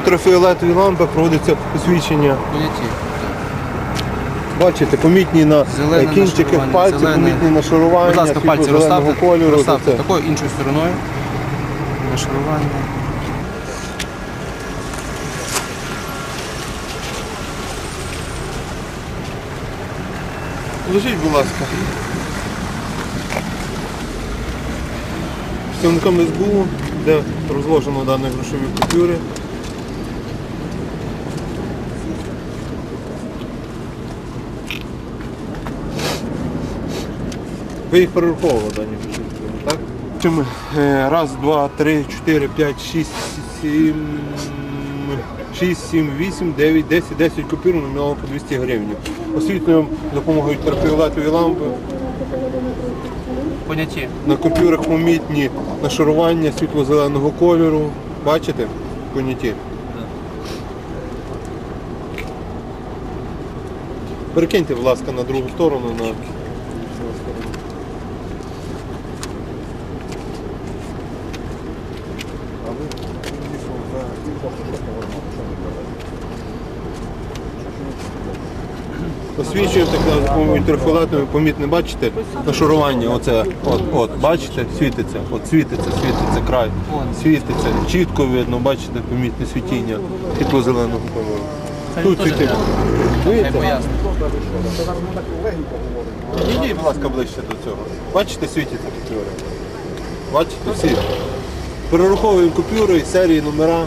ультрафіолетові лампи проводиться освічення. Бачите, помітні на Зелене е, кінчиках нашарування, пальців, зелене. помітні нашарування, Будь ласка, пальці розставте, кольору. розставте Це. такою іншою стороною. Нашарування. Лежіть, будь ласка. Представником СБУ, де розложено дані грошові купюри. Ви їх перераховували дані так? Чим, е, раз, два, три, чотири, п'ять, шість, сім, шість, сім, вісім, дев'ять, десять, десять купюр номіналом по 200 гривень. Освітлюємо допомогою ультрафіолетової лампи. Поняті. На купюрах помітні нашарування світло-зеленого кольору. Бачите? Поняті. Перекиньте, будь ласка, на другу сторону. На... Освічуємо так за помітне, бачите? Нашарування, оце, от, от, бачите, світиться, от світиться, світиться край, світиться, чітко видно, бачите, помітне світіння світло-зеленого кольору. Тут світить. Підійдіть, будь ласка, ближче до цього. Бачите, світяться купюри. Бачите, всі. Перераховуємо купюри, серії, номера.